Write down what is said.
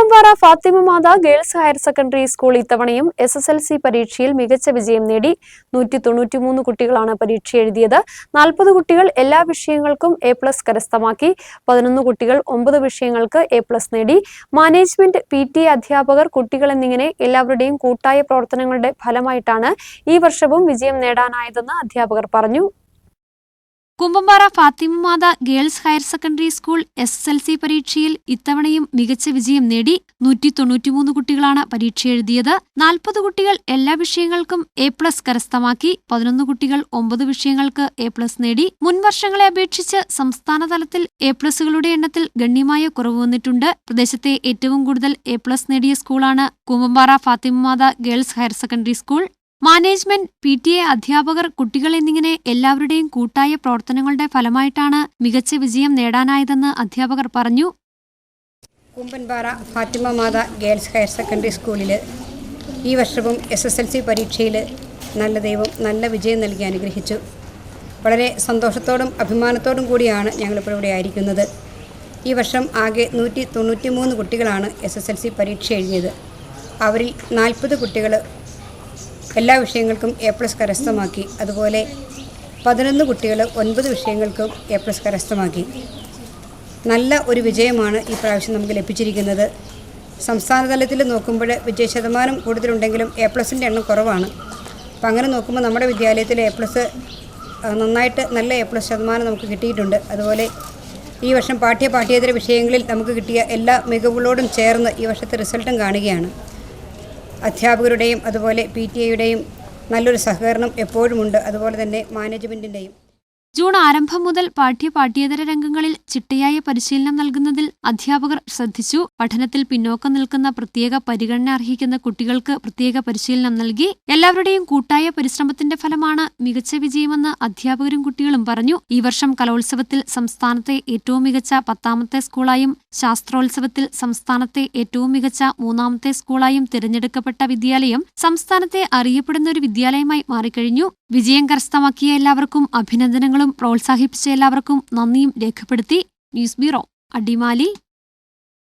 Kumbampara Fathima Matha girls higher secondary school ഇത്തവണയും S S L C പരീക്ഷയിൽ മികച്ച വിജയം നേടി. നൂറ്റി തൊണ്ണൂറ്റിമൂന്ന് കുട്ടികളാണ് പരീക്ഷ എഴുതിയത്. നാൽപ്പത് കുട്ടികൾ എല്ലാ വിഷയങ്ങൾക്കും എ പ്ലസ് കരസ്ഥമാക്കി. പതിനൊന്ന് കുട്ടികൾ ഒമ്പത് വിഷയങ്ങൾക്ക് എ പ്ലസ് നേടി. മാനേജ്മെന്റ് പി ടി അധ്യാപകർ കുട്ടികൾ എന്നിങ്ങനെ എല്ലാവരുടെയും കൂട്ടായ പ്രവർത്തനങ്ങളുടെ ഫലമായിട്ടാണ് ഈ വർഷവും വിജയം നേടാനായതെന്ന് അധ്യാപകർ പറഞ്ഞു. Kumbampara Fathima Matha girls higher secondary school S S L C പരീക്ഷയിൽ ഇത്തവണയും മികച്ച വിജയം നേടി നൂറ്റി തൊണ്ണൂറ്റിമൂന്ന് കുട്ടികളാണ് പരീക്ഷ എഴുതിയത്. നാൽപ്പത് കുട്ടികൾ എല്ലാ വിഷയങ്ങൾക്കും എ പ്ലസ് കരസ്ഥമാക്കി പതിനൊന്ന് കുട്ടികൾ ഒമ്പത് വിഷയങ്ങൾക്ക് എ പ്ലസ് നേടി. മുൻവർഷങ്ങളെ അപേക്ഷിച്ച് സംസ്ഥാന തലത്തിൽ എ പ്ലസുകളുടെ എണ്ണത്തിൽ ഗണ്യമായ കുറവ് വന്നിട്ടുണ്ട്. പ്രദേശത്തെ ഏറ്റവും കൂടുതൽ എ പ്ലസ് നേടിയ സ്കൂളാണ് Kumbampara Fathima Matha girls higher secondary school. Management P T A അധ്യാപകർ കുട്ടികൾ എന്നിങ്ങനെ എല്ലാവരുടെയും കൂട്ടായ പ്രവർത്തനങ്ങളുടെ ഫലമായിട്ടാണ് മികച്ച വിജയം നേടാനായതെന്ന് അധ്യാപകർ പറഞ്ഞു. Kumbanpara Fathima Matha girls higher secondary സ്കൂളിൽ ഈ വർഷവും എസ് എസ് എൽ സി പരീക്ഷയിൽ നല്ല ദൈവം നല്ല വിജയം നൽകി അനുഗ്രഹിച്ചു. വളരെ സന്തോഷത്തോടും അഭിമാനത്തോടും കൂടിയാണ് ഞങ്ങളിപ്പോൾ ഇവിടെ ആയിരിക്കുന്നത്. ഈ വർഷം ആകെ നൂറ്റി തൊണ്ണൂറ്റി മൂന്ന് കുട്ടികളാണ് എസ് എസ് എൽ സി പരീക്ഷ എഴുതിയത്. അവരിൽ നാൽപ്പത് കുട്ടികൾ എല്ലാ വിഷയങ്ങൾക്കും എ പ്ലസ് കരസ്ഥമാക്കി. അതുപോലെ പതിനൊന്ന് കുട്ടികൾ ഒൻപത് വിഷയങ്ങൾക്കും എ പ്ലസ് കരസ്ഥമാക്കി. നല്ല ഒരു വിജയമാണ് ഈ പ്രാവശ്യം നമുക്ക് ലഭിച്ചിരിക്കുന്നത്. സംസ്ഥാന തലത്തിൽ നോക്കുമ്പോൾ വിജയ ശതമാനം കൂടുതലുണ്ടെങ്കിലും എ പ്ലസിന്റെ എണ്ണം കുറവാണ്. അപ്പം അങ്ങനെ നോക്കുമ്പോൾ നമ്മുടെ വിദ്യാലയത്തിൽ എ പ്ലസ് നന്നായിട്ട് നല്ല എ പ്ലസ് ശതമാനം നമുക്ക് കിട്ടിയിട്ടുണ്ട്. അതുപോലെ ഈ വർഷം പാഠ്യ പാഠ്യേതര വിഷയങ്ങളിൽ നമുക്ക് കിട്ടിയ എല്ലാ മികവുകളോടും ചേർന്ന് ഈ വർഷത്തെ റിസൾട്ടും കാണുകയാണ്. അധ്യാപകരുടെയും അതുപോലെ പി ടി എയുടെയും നല്ലൊരു സഹകരണം എപ്പോഴുമുണ്ട്. അതുപോലെ തന്നെ മാനേജ്മെന്റിന്റെയും ജൂൺ ആരംഭം മുതൽ പാഠ്യപാഠ്യേതര രംഗങ്ങളിൽ ചിട്ടയായ പരിശീലനം നൽകുന്നതിൽ അധ്യാപകർ ശ്രദ്ധിച്ചു. പഠനത്തിൽ പിന്നോക്കം നിൽക്കുന്ന പ്രത്യേക പരിഗണന അർഹിക്കുന്ന കുട്ടികൾക്ക് പ്രത്യേക പരിശീലനം നൽകി. എല്ലാവരുടെയും കൂട്ടായ പരിശ്രമത്തിന്റെ ഫലമാണ് മികച്ച വിജയമെന്ന് അധ്യാപകരും കുട്ടികളും പറഞ്ഞു. ഈ വർഷം കലോത്സവത്തിൽ സംസ്ഥാനത്തെ ഏറ്റവും മികച്ച പത്താമത്തെ സ്കൂളായും ശാസ്ത്രോത്സവത്തിൽ സംസ്ഥാനത്തെ ഏറ്റവും മികച്ച മൂന്നാമത്തെ സ്കൂളായും തിരഞ്ഞെടുക്കപ്പെട്ട വിദ്യാലയം സംസ്ഥാനത്തെ അറിയപ്പെടുന്ന ഒരു വിദ്യാലയമായി മാറിക്കഴിഞ്ഞു. വിജയം കരസ്ഥമാക്കിയ എല്ലാവർക്കും അഭിനന്ദനങ്ങളും പ്രോത്സാഹിപ്പിച്ച എല്ലാവർക്കും നന്ദിയും രേഖപ്പെടുത്തി ന്യൂസ് ബ്യൂറോ അടിമാലി.